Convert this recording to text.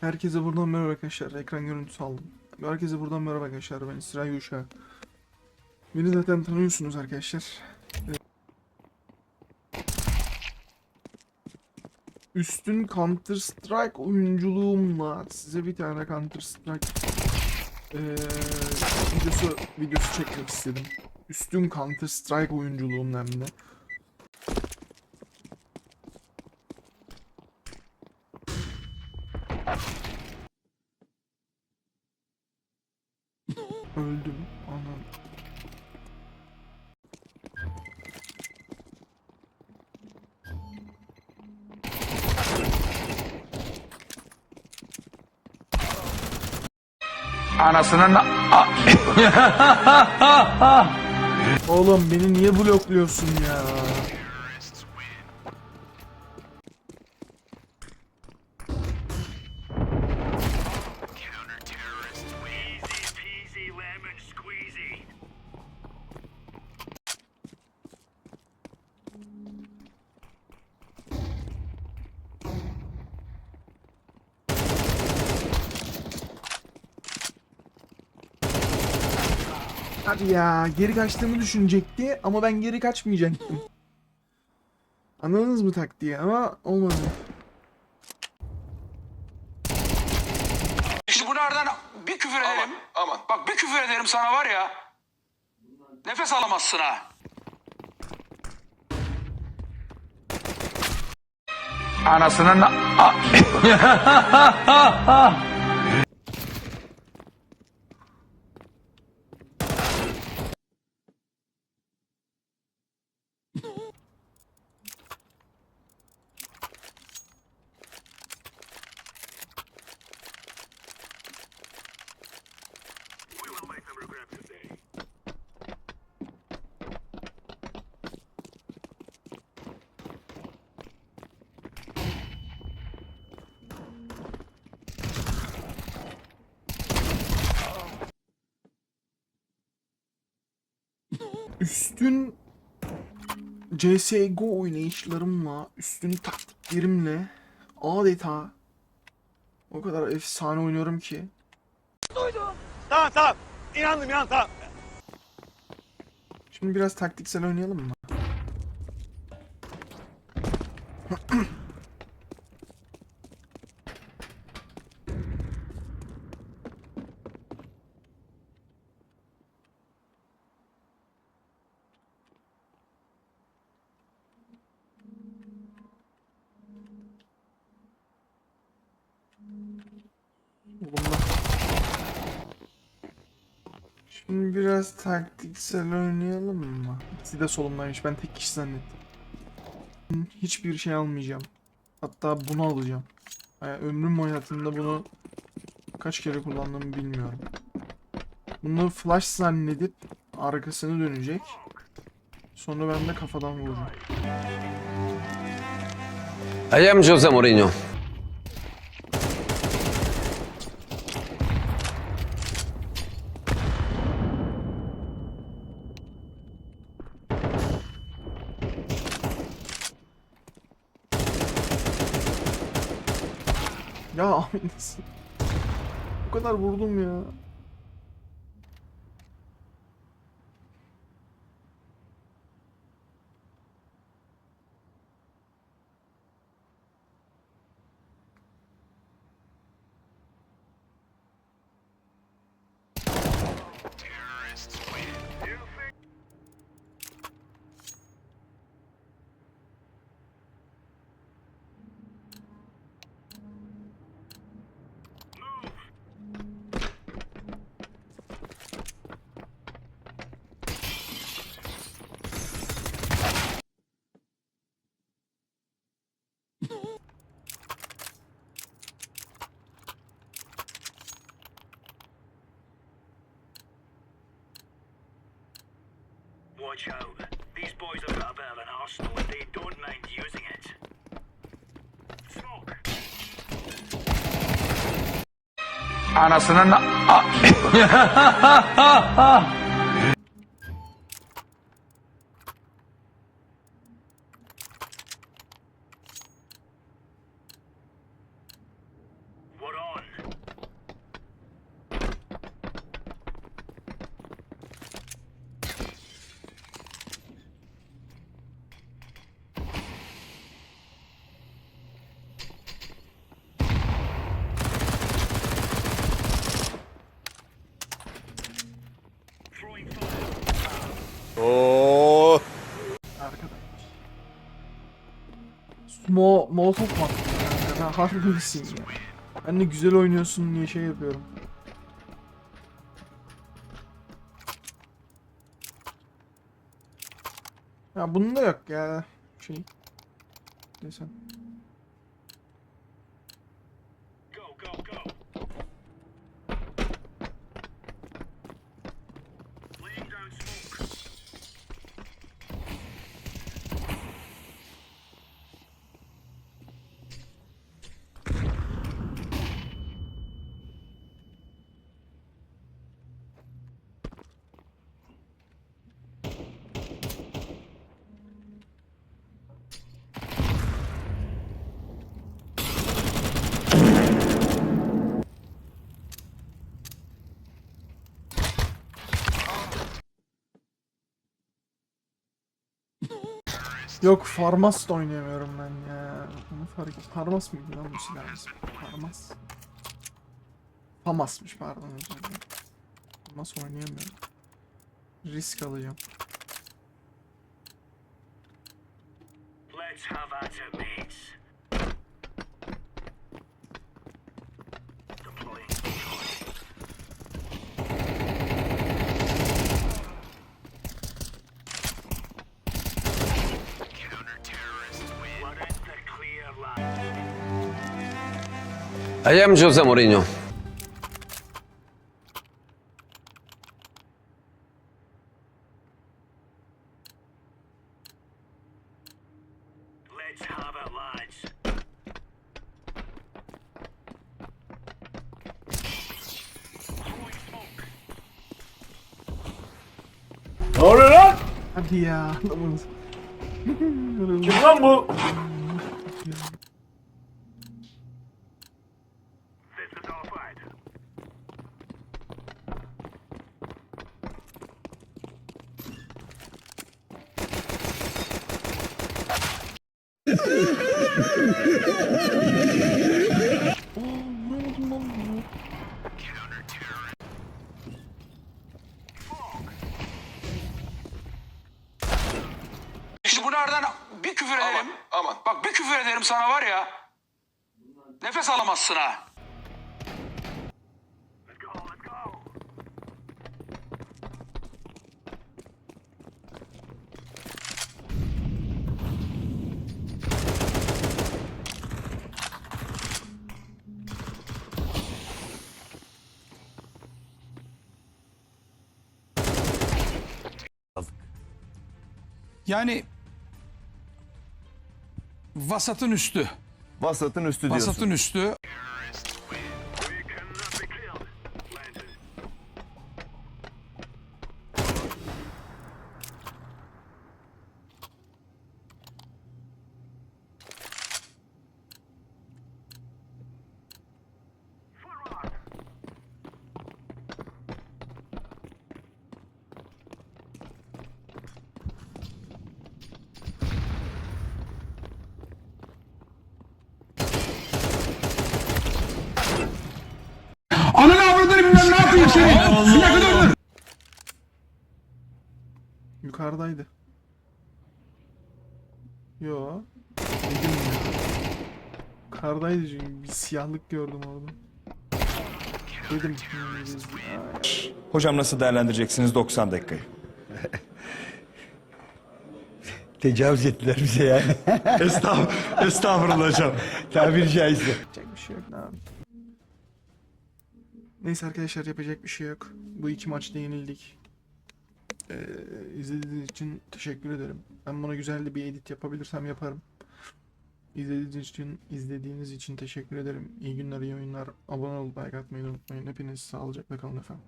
Herkese buradan merhaba arkadaşlar. Ekran görüntüsü aldım. Herkese buradan merhaba arkadaşlar. Ben İsrail Uşağı. Beni zaten tanıyorsunuz arkadaşlar. Evet. Üstün Counter Strike oyunculuğumla size bir tane Counter Strike eee, videosu videosu çekmek istedim. Üstün Counter Strike oyunculuğumla hem de. Anasının a- Oğlum beni niye blokluyorsun ya? Hadi ya geri kaçtığımı düşünecekti ama ben geri kaçmayacaktım. Anladınız mı taktiği ama olmadı. Şimdi bunlardan bir küfür ederim. Aman, Bak bir küfür ederim sana var ya. Nefes alamazsın ha. Anasının Üstün CSGO oynayışlarımla, üstün taktiklerimle adeta o kadar efsane oynuyorum ki. Tamam tamam. İnandım inan tamam. Şimdi biraz taktiksel oynayalım mı? Şimdi biraz taktiksel oynayalım mı? İkisi de solumdaymış. Ben tek kişi zannettim. Hiçbir şey almayacağım. Hatta bunu alacağım. Yani ömrüm hayatımda bunu kaç kere kullandığımı bilmiyorum. Bunu flash zannedip arkasını dönecek. Sonra ben de kafadan vuracağım. I am Jose Mourinho. Ya nasıl? Bu kadar vurdum ya. Watch out. These boys have got a bit of an arsenal and they don't mind using it. Smoke. anasının Mo Molotov mu? Ben harbi misin ya? Ben de güzel oynuyorsun diye şey yapıyorum. Ya bunda yok ya şey. Desem. Yok Farmas da oynayamıyorum ben ya. Bunu fark. Farmas mıydı lan bu silah? Farmas. Famas'mış pardon. Famas oynayamıyorum. Risk alacağım. Let's have at it, mates. I am Jose Mourinho. Ne oluyor lan? Hadi ya. Kim lan bu? vuramadım lan bunu. İşte bu nereden bir küfür ederim. Aman, Bak bir küfür ederim sana var ya. Nefes alamazsın ha. Yani vasatın üstü. Vasatın üstü diyorsun. Vasatın üstü. Yukarıdaydı. Yo. Dedim ya. Yukarıdaydı çünkü bir siyahlık gördüm orada. Dedim. Hocam nasıl değerlendireceksiniz 90 dakikayı? Tecavüz ettiler bize yani. Estağfurullah, estağfurullah hocam. Tabiri caizse. Yapacak bir şey yok ne abi. Neyse arkadaşlar yapacak bir şey yok. Bu iki maçta yenildik. Ee, izlediğiniz için teşekkür ederim. Ben buna güzel bir edit yapabilirsem yaparım. İzlediğiniz için izlediğiniz için teşekkür ederim. İyi günler, iyi oyunlar. Abone olup like atmayı unutmayın. Hepiniz sağlıcakla kalın efendim.